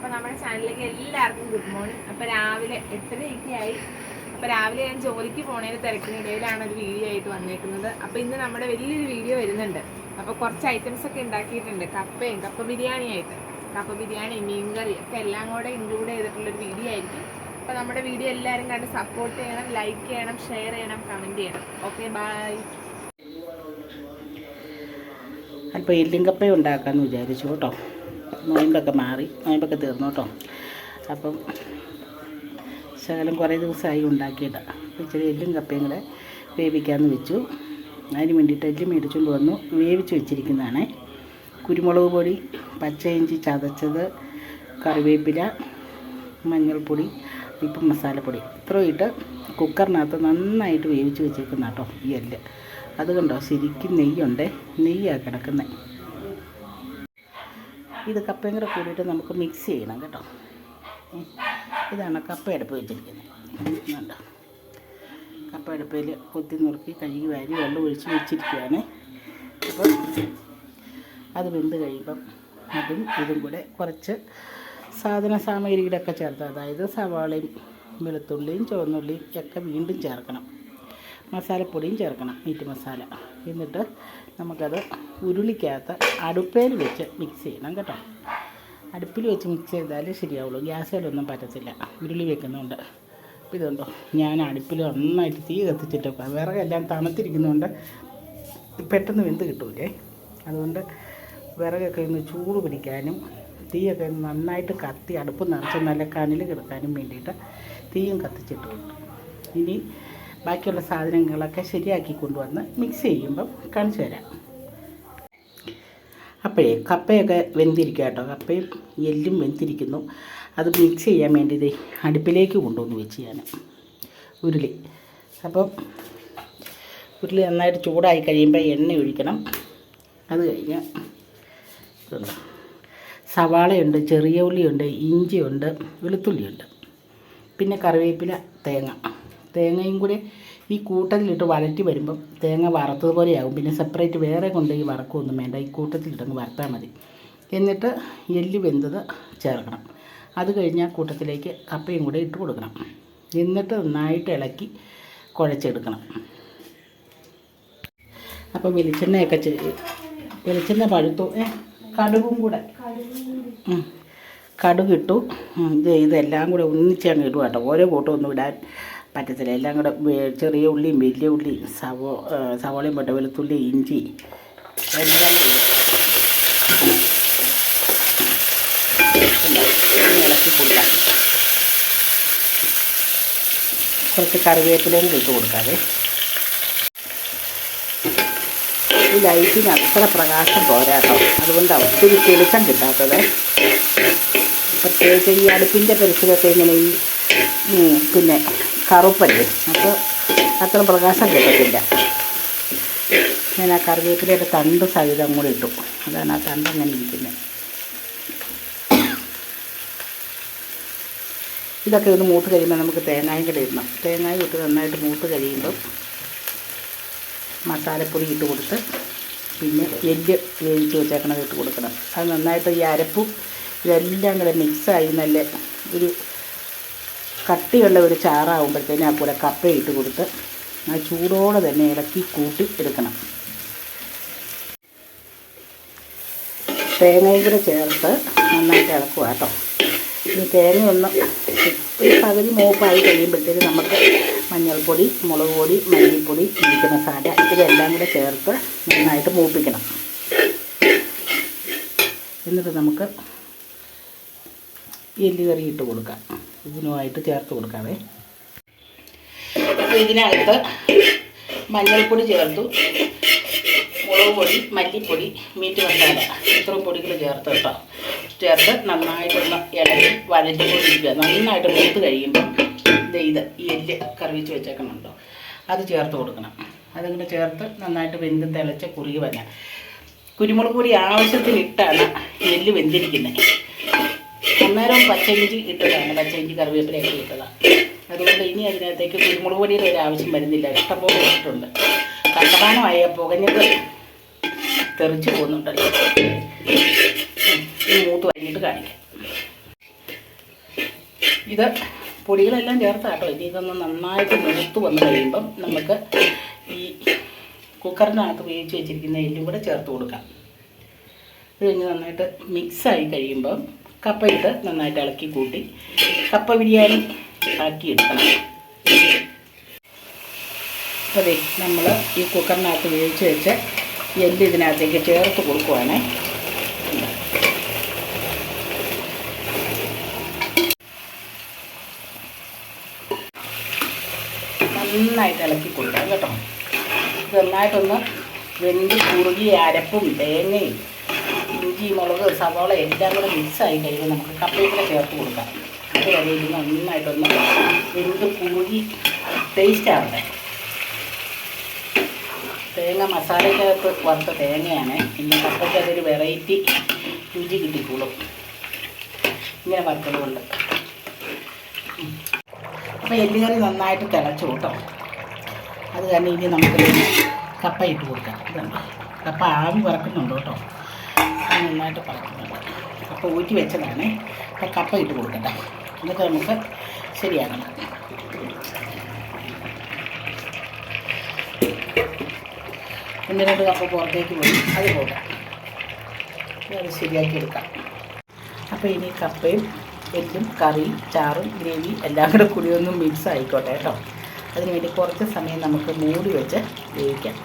അപ്പോൾ നമ്മുടെ ചാനലിലേക്ക് എല്ലാവർക്കും ഗുഡ് മോർണിംഗ്. അപ്പോൾ രാവിലെ എട്ടരയൊക്കെയായി. അപ്പോൾ രാവിലെ ഞാൻ ജോലിക്ക് പോണതിന് തിരക്കിനിടയിലാണ് ഒരു വീഡിയോ ആയിട്ട് വന്നേക്കുന്നത്. അപ്പോൾ ഇന്ന് നമ്മുടെ വലിയൊരു വീഡിയോ വരുന്നുണ്ട്. അപ്പോൾ കുറച്ച് ഐറ്റംസ് ഒക്കെ ഉണ്ടാക്കിയിട്ടുണ്ട്. കപ്പയും കപ്പ ബിരിയാണി ആയിട്ട് കപ്പ ബിരിയാണി മീൻകറി ഒക്കെ എല്ലാം കൂടെ ഇൻക്ലൂഡ് ചെയ്തിട്ടുള്ള ഒരു വീഡിയോ ആയിരിക്കും. അപ്പോൾ നമ്മുടെ വീഡിയോ എല്ലാവരും കണ്ട് സപ്പോർട്ട് ചെയ്യണം ലൈക്ക് ചെയ്യണം ഷെയർ ചെയ്യണം കമന്റ് ചെയ്യണം. ഓക്കെ ബൈ അല്പം എല്ലിങ്കപ്പയുണ്ടാക്കാമെന്ന് വിചാരിച്ചു കേട്ടോ. നോയമ്പൊക്കെ മാറി നോയമ്പൊക്കെ തീർന്നു കേട്ടോ. അപ്പം ശകലം കുറേ ദിവസമായി ഉണ്ടാക്കിയിട്ട് ഇച്ചിരി എല്ലും കപ്പയും കൂടെ വേവിക്കാമെന്ന് വെച്ചു. അതിന് വേണ്ടിയിട്ട് എല്ല് മേടിച്ചുകൊണ്ട് വന്നു. വേവിച്ച് വെച്ചിരിക്കുന്നതാണ്. കുരുമുളക് പൊടി പച്ച ഇഞ്ചി ചതച്ചത് കറിവേപ്പില മഞ്ഞൾപ്പൊടി ഇപ്പം മസാലപ്പൊടി. ഇത്രയും ഇട്ട് കുക്കറിനകത്ത് നന്നായിട്ട് വേവിച്ച് വെച്ചേക്കുന്ന കേട്ടോ ഈ എല്ല്. അത് കണ്ടോ? ശരിക്കും നെയ്യുണ്ട്? നെയ്യാണ് കിടക്കുന്നത് ഇത് കപ്പയും കൂടെ കൂടിയിട്ട് നമുക്ക് മിക്സ് ചെയ്യണം കേട്ടോ. ഇതാണ് കപ്പ അടുപ്പ് വെച്ചിരിക്കുന്നത്. കണ്ടോ കപ്പ അടുപ്പിൽ കൊത്തി നുറുക്കി കഴുകി വാരി വെള്ളം ഒഴിച്ച് വെച്ചിരിക്കുകയാണ്. അപ്പോൾ അത് വെന്ത് കഴിയുമ്പം അതും ഇതും കൂടെ കുറച്ച് സാധന സാമഗ്രികളൊക്കെ ചേർത്ത് അതായത് സവാളയും വെളുത്തുള്ളിയും ചുവന്നുള്ളിയും ഒക്കെ വീണ്ടും ചേർക്കണം. മസാലപ്പൊടിയും ചേർക്കണം മീറ്റ് മസാല. എന്നിട്ട് നമുക്കത് ഉരുളിക്കകത്ത് അടുപ്പേൽ വെച്ച് മിക്സ് ചെയ്യണം കേട്ടോ. അടുപ്പിൽ വെച്ച് മിക്സ് ചെയ്താലേ ശരിയാവുള്ളൂ. ഗ്യാസിലൊന്നും പറ്റത്തില്ല. ഉരുളി വെക്കുന്നുണ്ട്. അപ്പോൾ ഇതുണ്ടോ? ഞാൻ അടുപ്പിൽ നന്നായിട്ട് തീ കത്തിച്ചിട്ട് വിറകെല്ലാം തണുത്തിരിക്കുന്നതുകൊണ്ട് പെട്ടെന്ന് വെന്ത് കിട്ടൂലേ? അതുകൊണ്ട് വിറകൊക്കെ ഒന്ന് ചൂട് പിടിക്കാനും തീയൊക്കെ നന്നായിട്ട് കത്തി അടുപ്പ് നിറച്ച് നല്ല കനൽ കിടക്കാനും വേണ്ടിയിട്ട് തീയും കത്തിച്ചിട്ടുണ്ട്. ഇനി ബാക്കിയുള്ള സാധനങ്ങളൊക്കെ ശരിയാക്കി കൊണ്ടുവന്ന് മിക്സ് ചെയ്യുമ്പം കാണിച്ചു തരാം. അപ്പോഴേ കപ്പയൊക്കെ വെന്തിരിക്കുക കേട്ടോ. കപ്പയും എല്ലും വെന്തിരിക്കുന്നു. അത് മിക്സ് ചെയ്യാൻ വേണ്ടി ഇത് അടുപ്പിലേക്ക് കൊണ്ടുവന്ന് വെച്ച് ഞാൻ ഉരുളി. അപ്പം ഉരുളി നന്നായിട്ട് ചൂടായി കഴിയുമ്പോൾ എണ്ണ ഒഴിക്കണം. അത് കഴിഞ്ഞ് സവാളയുണ്ട് ചെറിയ ഉള്ളിയുണ്ട് ഇഞ്ചിയുണ്ട് വെളുത്തുള്ളിയുണ്ട്. പിന്നെ കറിവേപ്പില തേങ്ങ. തേങ്ങയും കൂടി ഈ കൂട്ടത്തിലിട്ട് വഴറ്റി വരുമ്പം തേങ്ങ വറുത്തതുപോലെയാകും പിന്നെ സെപ്പറേറ്റ് വേറെ കൊണ്ടുപോയി വറക്കുകയൊന്നും വേണ്ട. ഈ കൂട്ടത്തിലിട്ടങ്ങ് വറുത്താൽ മതി. എന്നിട്ട് എല്ല് വെന്തത് ചേർക്കണം. അത് കഴിഞ്ഞാൽ കൂട്ടത്തിലേക്ക് കപ്പയും കൂടെ ഇട്ട് കൊടുക്കണം. എന്നിട്ട് നന്നായിട്ട് ഇളക്കി കുഴച്ചെടുക്കണം. അപ്പം വെളിച്ചെണ്ണയൊക്കെ വെളിച്ചെണ്ണ പഴുത്തു. ഏ കടുകും കൂടെ. കടുകിട്ടു. ഇത് ഇതെല്ലാം കൂടെ ഒന്നിച്ചങ്ങ് ഇടുക കേട്ടോ ഓരോ കൂട്ടം ഒന്നും ഇടാൻ പറ്റത്തില്ല. എല്ലാം കൂടെ ചെറിയ ഉള്ളിയും വലിയ ഉള്ളിയും സവോ സവോളയും പൊട്ട വെളുത്തുള്ളി ഇഞ്ചി എല്ലാം ഇളക്കി കൊടുക്കാം. കുറച്ച് കറിവേപ്പിലയും ഇട്ട് കൊടുക്കാതെ ഈ ലൈറ്റിന് അത്ര പ്രകാശം പോരാട്ടോ അതുകൊണ്ട് ഒത്തിരി തെളിച്ചം കിട്ടാത്തത്. പ്രത്യേകിച്ച് ഈ അടുപ്പിന്റെ പരിസരമൊക്കെ ഇങ്ങനെ ഈ പിന്നെ കറുപ്പല്ലേ? അപ്പോൾ അത്ര പ്രകാശം കിട്ടത്തില്ല. ഞാൻ ആ കറിവേപ്പിലയുടെ തണ്ട് സഹിതം കൂടി ഇട്ടു. അതാണ് ആ തണ്ട് അങ്ങനെ ഇരിക്കുന്നത് ഇതൊക്കെ ഒന്ന് മൂത്ത് കഴിയുമ്പോൾ നമുക്ക് തേങ്ങായും കൂടെ ഇടണം. തേങ്ങായും ഇട്ട് നന്നായിട്ട് മൂത്ത് കഴിയുമ്പം മസാലപ്പൊടി ഇട്ട് കൊടുത്ത് പിന്നെ എല്ല് വേവിച്ച് വെച്ചേക്കണത് ഇട്ട് കൊടുക്കണം. അത് നന്നായിട്ട് ഈ അരപ്പും ഇതെല്ലാം കൂടെ മിക്സായി നല്ല ഒരു കട്ടിയുള്ള ഒരു ചാറാകുമ്പോഴത്തേനും ആ കൂടെ കപ്പ ഇട്ട് കൊടുത്ത് ആ ചൂടോടെ തന്നെ ഇളക്കി കൂട്ടി എടുക്കണം. തേങ്ങയും കൂടെ ചേർത്ത് നന്നായിട്ട് ഇളക്കുക കേട്ടോ. ഈ തേങ്ങയൊന്ന് ഒരു പകുതി മൂപ്പായി കഴിയുമ്പോഴത്തേക്ക് നമുക്ക് മഞ്ഞൾപ്പൊടി മുളക് പൊടി മല്ലിപ്പൊടി മീറ്റ് മസാല ഇതെല്ലാം കൂടെ ചേർത്ത് നന്നായിട്ട് മൂപ്പിക്കണം. എന്നിട്ട് നമുക്ക് എല്ലുകറി ഇട്ട് കൊടുക്കാം. ഇതിനുമായിട്ട് ചേർത്ത് കൊടുക്കാവേ. അപ്പോൾ ഇതിനകത്ത് മഞ്ഞൾപ്പൊടി ചേർത്തു. മുളക് പൊടി മല്ലിപ്പൊടി മീറ്റ് മസാല ഇത്രയും പൊടികൾ ചേർത്ത് കേട്ടോ. ചേർത്ത് നന്നായിട്ടൊന്ന് ഇളകി വഴറ്റിക്കൊണ്ടിരിക്കുക. നന്നായിട്ട് മൂത്ത് കഴിയുമ്പോൾ ഇത് ഈ എല്ല് കറിവിച്ച് വെച്ചേക്കണുണ്ടോ. അത് ചേർത്ത് കൊടുക്കണം. അതിങ്ങനെ ചേർത്ത് നന്നായിട്ട് വെന്ത് തിളച്ച് കുറുകി വരാം. കുരുമുളക് പൊടി ആവശ്യത്തിനിട്ടാണ് എല്ല് വെന്തിരിക്കുന്നത്. അന്നേരം പച്ചയിഞ്ചി ഇട്ടതാണ്. പച്ചയിഞ്ചി കറിവേപ്പിലയൊക്കെ ഇട്ടതാണ് അതുകൊണ്ട് ഇനി അതിനകത്തേക്ക് കുരുമുളക് പൊടിയുടെ ഒരു ആവശ്യം വരുന്നില്ല. ഇഷ്ടംപോലെ ഇട്ടിട്ടുണ്ട്. കണ്ടമാനമായ പുകഞ്ഞത് തെറിച്ച് പോകുന്നുണ്ടല്ലോ. ഈ മൂത്ത് വൈകിട്ട് കാണിക്കാം. ഇത് പൊടികളെല്ലാം ചേർത്താട്ടോ. ഇനി ഇതൊന്ന് നന്നായിട്ട് മുഴുത്ത് വന്ന് കഴിയുമ്പം നമുക്ക് ഈ കുക്കറിനകത്ത് ഉപയോഗിച്ച് വെച്ചിരിക്കുന്ന എല്ലും കൂടെ ചേർത്ത് കൊടുക്കാം. ഇത് കഴിഞ്ഞ് നന്നായിട്ട് മിക്സായി കഴിയുമ്പം കപ്പ ഇട്ട് നന്നായിട്ട് ഇളക്കി കൂട്ടി കപ്പ ബിരിയാണി ആക്കിയെടുക്കണം. അതെ നമ്മൾ ഈ കുക്കറിനകത്ത് വേവിച്ച് വെച്ച് എല്ല് ഇതിനകത്തേക്ക് ചേർത്ത് കൊടുക്കുവാണേ. നന്നായിട്ട് ഇളക്കി കൊടുക്കാം കേട്ടോ. നന്നായിട്ടൊന്ന് വെന്ത് കുറുകി അരപ്പും തേങ്ങയും ഇഞ്ചി മുളക് സവാള എല്ലാം കൂടെ മിക്സായി കഴിയുമ്പോൾ നമുക്ക് കപ്പയും കൂടെ ചേർത്ത് കൊടുക്കാം. വരെ ഇത് നന്നായിട്ടൊന്ന് വെന്ത് കൂടി ടേസ്റ്റ് ആവട്ടെ. തേങ്ങ മസാലയ്ക്കകത്ത് വറുത്ത തേങ്ങയാണ്. ഇനി കപ്പയ്ക്ക് അതൊരു വെറൈറ്റി രുചി കിട്ടിക്കോളും. ഇങ്ങനെ വറുത്തത് കൊണ്ട് അപ്പോൾ എല്ലുകറി നന്നായിട്ട് തിളച്ചു കൂട്ടോ. അത് തന്നെ ഇനി നമുക്ക് കപ്പ ഇട്ട് കൊടുക്കാം. കപ്പ ആവി വറക്കുന്നുണ്ട് കേട്ടോ. നന്നായിട്ട് പറക്കുന്നുണ്ട് കപ്പ ഊറ്റി വെച്ചതാണ്. അപ്പോൾ കപ്പ ഇട്ട് കൊടുക്കട്ടെ. എന്നിട്ട് നമുക്ക് ശരിയാക്കണം ഒന്ന് രണ്ട് കപ്പ പുറത്തേക്ക് പോയി. അത് പോകാം അത് ശരിയാക്കി എടുക്കാം. അപ്പോൾ ഇനി കപ്പയും എല്ലും കറി ചാറും ഗ്രേവി എല്ലാം കൂടെ കൂടി ഒന്ന് മിക്സ് ആയിക്കോട്ടെ കേട്ടോ. അതിന് വേണ്ടി കുറച്ച് സമയം നമുക്ക് മൂടി വെച്ച് വേവിക്കാം.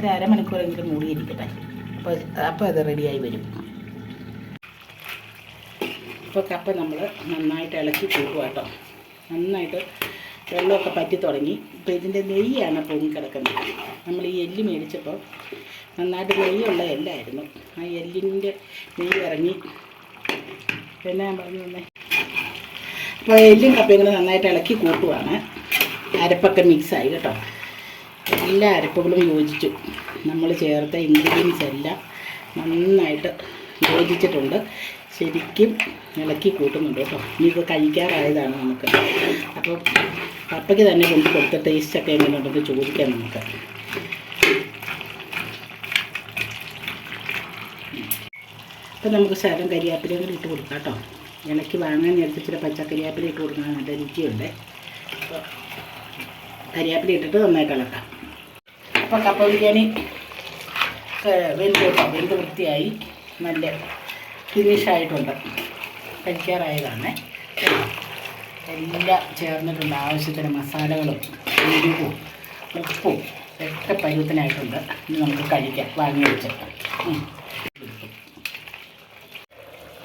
ഒരു അരമണിക്കൂറെങ്കിലും മൂടിയിരിക്കട്ടെ. അപ്പോൾ അപ്പോൾ അത് റെഡിയായി വരും. ഇപ്പോൾ കപ്പ നമ്മൾ നന്നായിട്ട് ഇളക്കി കൂട്ടുക കേട്ടോ. നന്നായിട്ട് വെള്ളമൊക്കെ പറ്റി തുടങ്ങി. ഇപ്പോൾ ഇതിന്റെ നെയ്യാണ് പൊങ്ങിക്കിടക്കുന്നത് നമ്മൾ ഈ എല്ല് മേടിച്ചപ്പോൾ നന്നായിട്ട് നെയ്യുള്ള എല്ലായിരുന്നു. ആ എല്ലിന്റെ നെയ്യ് ഇറങ്ങി. പിന്നെ ഞാൻ പറഞ്ഞു തന്നെ? അപ്പോൾ എല്ലും കപ്പയും കൂടെ നന്നായിട്ട് ഇളക്കി കൂട്ടുവാണ്. അരപ്പൊക്കെ മിക്സായി കേട്ടോ. എല്ലാ അരപ്പുകളും യോജിച്ചു. നമ്മൾ ചേർത്ത ഇൻഗ്രീഡിയൻസ് എല്ലാം നന്നായിട്ട് യോജിച്ചിട്ടുണ്ട്. ശരിക്കും ഇളക്കി കൂട്ടുന്നുണ്ട് കേട്ടോ. ഇനിയിപ്പോൾ കഴിക്കാറായതാണ് നമുക്ക്. അപ്പോൾ കപ്പയ്ക്ക് തന്നെ കൊണ്ട് കൊടുത്ത ടേസ്റ്റൊക്കെ എങ്ങനെയുണ്ടെന്ന് ചോദിക്കാം നമുക്ക്. അപ്പം നമുക്ക് ശരം കരിയാപ്പിലയും കൂടി ഇട്ട് കൊടുക്കാം കേട്ടോ. ഇളക്കി വാങ്ങാൻ നേരത്തെ ഇച്ചിരി പച്ചക്കരിയാപ്പില ഇട്ട് കൊടുക്കാൻ നല്ല രുചിയുണ്ട്. അപ്പോൾ കരിയാപ്പില ഇട്ടിട്ട് നന്നായിട്ട് ഇളക്കാം. അപ്പോൾ കപ്പ ബിരിയാണി വെന്ത് വെന്ത് വൃത്തിയായി. നല്ല ഫിനിഷായിട്ടുണ്ട് കഴിക്കാറായതാണ്. എല്ലാം ചേർന്നിട്ടുണ്ട്. ആവശ്യത്തിന് മസാലകളും എരിവും ഉപ്പും ഒക്കെ പരുവത്തിനായിട്ടുണ്ട്. ഇനി നമുക്ക് കഴിക്കാം. വാങ്ങി വെച്ച്.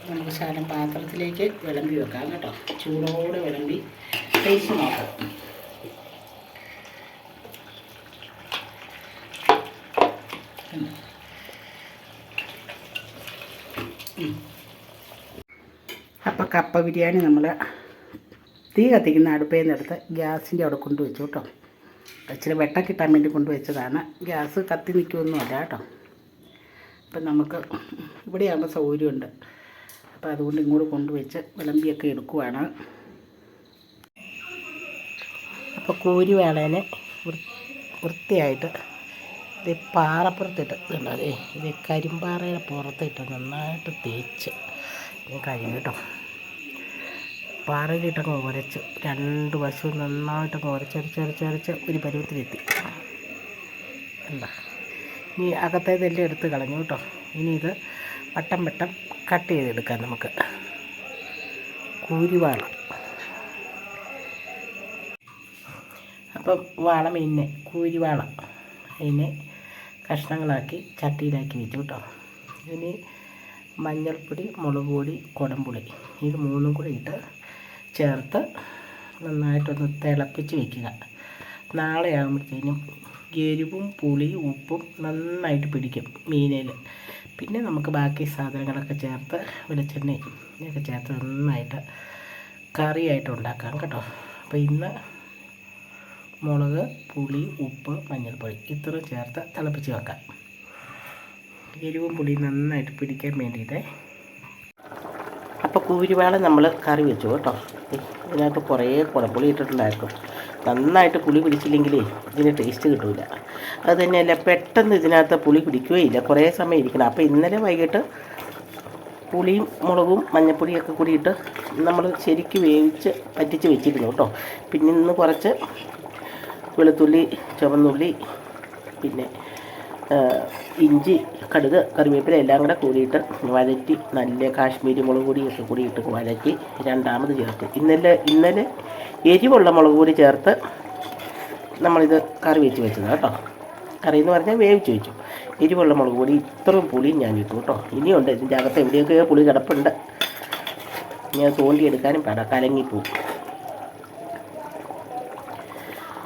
നമുക്ക് ശകലം പാത്രത്തിലേക്ക് വിളമ്പി വെക്കാം കേട്ടോ. ചൂടോടെ വിളമ്പി. ടേസ്റ്റ് നോക്കാം അപ്പോൾ കപ്പ ബിരിയാണി നമ്മൾ തീ കത്തിക്കുന്ന അടുപ്പയിൽ നിന്നെടുത്ത് ഗ്യാസിന്റെ അവിടെ കൊണ്ടുവച്ചു കേട്ടോ. ഇച്ചിരി വെട്ടം കിട്ടാൻ വേണ്ടി കൊണ്ടുവച്ചതാണ് ഗ്യാസ് കത്തി നിൽക്കുമൊന്നുമല്ല കേട്ടോ. അപ്പം നമുക്ക് ഇവിടെയാകുമ്പോൾ സൗകര്യമുണ്ട്. അപ്പോൾ അതുകൊണ്ട് ഇങ്ങോട്ട് കൊണ്ടുവച്ച് വിളമ്പിയൊക്കെ എടുക്കുവാണ്. അപ്പോൾ കോരി വേളേനെ വൃത്തിയായിട്ട് ഇത് പാറപ്പുറത്തിട്ട് ഇതുണ്ടല്ലേ ഇത് കരിമ്പാറയുടെ പുറത്തിട്ട് നന്നായിട്ട് തേച്ച് കഴിഞ്ഞു കേട്ടോ. പാറയിലിട്ടങ്ങ് ഉരച്ച് രണ്ട് വശവും നന്നായിട്ടങ്ങ് ഉരച്ചരച്ച് ഒരു പരുവത്തിലെത്തി. എന്താ ഇനി അകത്തേതെല്ലാം എടുത്ത് കളഞ്ഞു കേട്ടോ. ഇനി ഇത് വട്ടം വട്ടം കട്ട് ചെയ്തെടുക്കാം നമുക്ക്. കൂരിവാള. അപ്പം വാള മീനിനെ കൂരിവാള. അതിനെ കഷ്ണങ്ങളാക്കി ചട്ടിയിലാക്കി വെച്ചു കേട്ടോ. ഇനി മഞ്ഞൾപ്പൊടി മുളക് പൊടി കുടംപുളി. ഇത് മൂന്നും കൂടി ഇട്ട് ചേർത്ത് നന്നായിട്ടൊന്ന് തിളപ്പിച്ച് വയ്ക്കുക നാളെ ആകുമ്പോഴത്തേനും എരിവും പുളിയും ഉപ്പും നന്നായിട്ട് പിടിക്കും മീനിൽ. പിന്നെ നമുക്ക് ബാക്കി സാധനങ്ങളൊക്കെ ചേർത്ത് വെളിച്ചെണ്ണയും ഇതൊക്കെ ചേർത്ത് നന്നായിട്ട് കറിയായിട്ട് ഉണ്ടാക്കാം കേട്ടോ. അപ്പോൾ ഇന്ന് മുളക് പുളി ഉപ്പ് മഞ്ഞൾപ്പൊടി ഇത്രയും ചേർത്ത് തിളപ്പിച്ച് വെക്കാം. എരിവും പുളിയും നന്നായിട്ട് പിടിക്കാൻ വേണ്ടിയിട്ട് അപ്പോൾ കൂരുവാള നമ്മൾ കറി വെച്ചു കേട്ടോ. ഇതിനകത്ത് കുറേ കുടപ്പുളി ഇട്ടിട്ടുണ്ടായിരുന്നു. നന്നായിട്ട് പുളി പിടിച്ചില്ലെങ്കിലേ ഇതിന് ടേസ്റ്റ് കിട്ടില്ല അത് തന്നെയല്ല പെട്ടെന്ന് ഇതിനകത്ത് പുളി പിടിക്കുകയില്ല കുറേ സമയം ഇരിക്കണം. അപ്പോൾ ഇന്നലെ വൈകിട്ട് പുളിയും മുളകും മഞ്ഞപ്പൊടിയൊക്കെ കൂടിയിട്ട് നമ്മൾ ശരിക്ക് വേവിച്ച് പറ്റിച്ച് വെച്ചിരുന്നു കേട്ടോ. പിന്നെ ഇന്ന് കുറച്ച് വെളുത്തുള്ളി ചുവന്നുള്ളി പിന്നെ ഇഞ്ചി കടുക് കറിവേപ്പില എല്ലാം കൂടെ കൂടിയിട്ട് വഴറ്റി നല്ല കാശ്മീരി മുളക് പൊടിയൊക്കെ കൂടിയിട്ട് വഴറ്റി രണ്ടാമത് ചേർത്ത് ഇന്നലെ ഇന്നലെ എരിവുള്ള മുളക് പൊടി ചേർത്ത് നമ്മളിത് കറി വെച്ച് വെച്ചത് കേട്ടോ. കറി എന്ന് പറഞ്ഞാൽ വേവിച്ച് വെച്ചു. എരിവുള്ള മുളക് പൊടി ഇത്രയും പുളിയും ഞാൻ ഇട്ടു കേട്ടോ. ഇനിയുണ്ട്. ഇതിന്റെ അകത്ത് എവിടെയൊക്കെ പുളി കിടപ്പുണ്ട്. ഞാൻ തോണ്ടിയെടുക്കാനും പാട. കലങ്ങിപ്പോവും.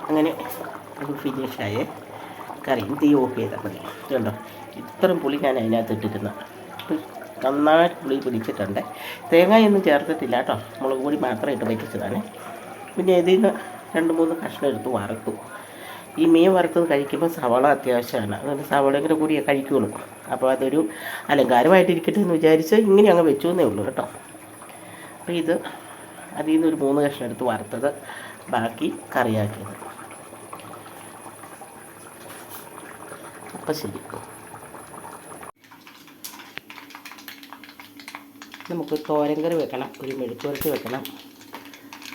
അങ്ങനെ അത് ഫിനിഷായേ കറിയും തീ ഓഫ് ചെയ്താൽ മതി. കണ്ടോ? ഇത്രയും പുളി ഞാൻ അതിനകത്ത് ഇട്ടിരുന്ന. നന്നായിട്ട് പുളി പിടിച്ചിട്ടുണ്ട്. തേങ്ങയൊന്നും ചേർത്തിട്ടില്ല കേട്ടോ. മുളക് പൊടി മാത്രം ഇട്ട് വയ്ക്കിച്ചതാണ് പിന്നെ ഇതിൽ നിന്ന് രണ്ട് മൂന്ന് കഷ്ണം എടുത്ത് വറുത്തു. ഈ മീൻ വറുത്തത് കഴിക്കുമ്പോൾ സവാള അത്യാവശ്യമാണ്. അതുകൊണ്ട് സവാളയും കൂടെ കൂടിയേ കഴിക്കുകയുള്ളൂ അപ്പോൾ അതൊരു അലങ്കാരമായിട്ടിരിക്കട്ടെ എന്ന് വിചാരിച്ച് ഇങ്ങനെ അങ്ങ് വെച്ചു എന്നേ ഉള്ളൂ കേട്ടോ. അപ്പോൾ ഇത് അതിൽ നിന്ന് ഒരു മൂന്ന് കഷ്ണം എടുത്ത് വറുത്തത് ബാക്കി കറിയാക്കിയത്. അപ്പം നമുക്ക് തോരൻ കറി വെക്കണം ഒരു മെഴുക്കുവരട്ടി വെക്കണം.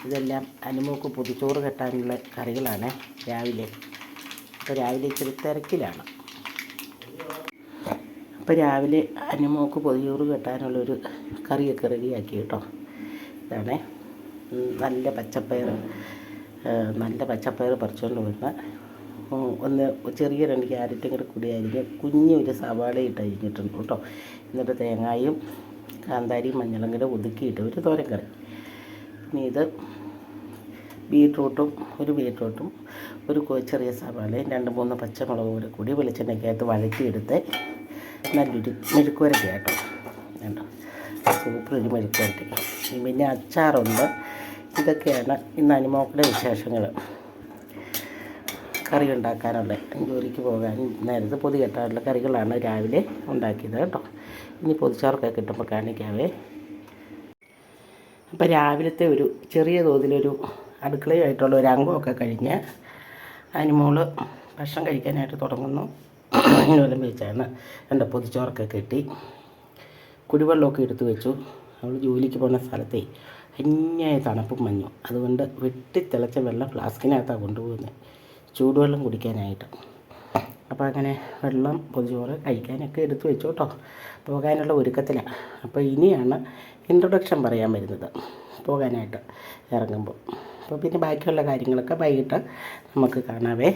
ഇതെല്ലാം അനുമോക്ക് പൊതിച്ചോറ് കെട്ടാനുള്ള കറികളാണ് രാവിലെ. അപ്പോൾ രാവിലെ ഇച്ചിരി തിരക്കിലാണ്. അപ്പോൾ രാവിലെ അനുമോക്ക് പൊതിച്ചോറ് കെട്ടാനുള്ളൊരു കറിയൊക്കെ റെഡിയാക്കി കേട്ടോ. ഇതാണേ. നല്ല പച്ചപ്പയർ നല്ല പച്ചപ്പയർ പറിച്ചുകൊണ്ട് വന്ന് ഉം, ഒന്ന് ചെറിയ രണ്ട് ക്യാരറ്റും കൂടെ കൂടി അരിഞ്ഞ് കുഞ്ഞ് ഒരു സവാള ഇട്ട് അരിഞ്ഞിട്ടുണ്ട് കേട്ടോ. എന്നിട്ട് തേങ്ങായും കാന്താരിയും മഞ്ഞളും കൂടെ ഒതുക്കിയിട്ട് ഒരു തോരൻ കറി ഇനി ഇത് ബീട്രൂട്ടും ഒരു ബീട്രൂട്ടും ഒരു ചെറിയ സവാളയും രണ്ട് മൂന്ന് പച്ചമുളകും കൂടെ കൂടി വെളിച്ചെണ്ണയ്ക്കകത്ത് വഴറ്റിയെടുത്ത് നല്ലൊരു മെഴുക്കുവരട്ടി കേട്ടോ കേട്ടോ സൂപ്പർ ഒരു മെഴുക്കുവരട്ടി. പിന്നെ അച്ചാറുണ്ട്. ഇതൊക്കെയാണ് ഇന്ന് അനിമോക്കളുടെ വിശേഷങ്ങൾ. കറി ഉണ്ടാക്കാനുള്ള ജോലിക്ക് പോകാൻ നേരത്തെ പൊതി കെട്ടാനുള്ള കറികളാണ് രാവിലെ ഉണ്ടാക്കിയത് കേട്ടോ. ഇനി പൊതിച്ചോറൊക്കെ കിട്ടുമ്പോൾ കാണിക്കാവേ അപ്പോൾ രാവിലത്തെ ഒരു ചെറിയ തോതിലൊരു അടുക്കളയായിട്ടുള്ള ഒരു അംഗമൊക്കെ കഴിഞ്ഞ് അതിനുമോൾ ഭക്ഷണം കഴിക്കാനായിട്ട് തുടങ്ങുന്നു. വല്ലം വെച്ചാണ് എന്റെ പൊതിച്ചോറൊക്കെ കെട്ടി കുടിവെള്ളമൊക്കെ എടുത്തു വെച്ചു. അവൾ ജോലിക്ക് പോകുന്ന സ്ഥലത്തെ അന്യായ തണുപ്പും മഞ്ഞും. അതുകൊണ്ട് വെട്ടിത്തിളച്ച വെള്ളം ഫ്ലാസ്കിനകത്താണ് കൊണ്ടുപോകുന്നത് ചൂടുവെള്ളം കുടിക്കാനായിട്ട്. അപ്പോൾ അങ്ങനെ വെള്ളം പൊതിച്ചോറ് കഴിക്കാനൊക്കെ എടുത്തു വെച്ചു കേട്ടോ. പോകാനുള്ള ഒരുക്കത്തിലാണ് അപ്പോൾ ഇനിയാണ് ഇൻട്രൊഡക്ഷൻ പറയാൻ വരുന്നത്. പോകാനായിട്ട് ഇറങ്ങുമ്പോൾ. അപ്പോൾ പിന്നെ ബാക്കിയുള്ള കാര്യങ്ങളൊക്കെ വൈകിട്ട് നമുക്ക് കാണാവേ.